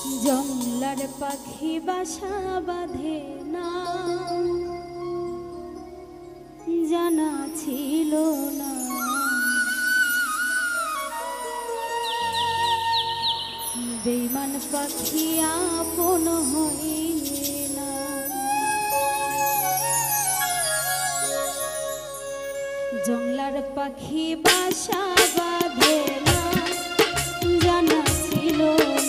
জঙ্গলার পাখি বাসা বাঁধে না। জানা ছিল না। বেমান পাখি আপন হয়ে না। জঙ্গলার পাখি বাসা বাঁধে না। জানা ছিল না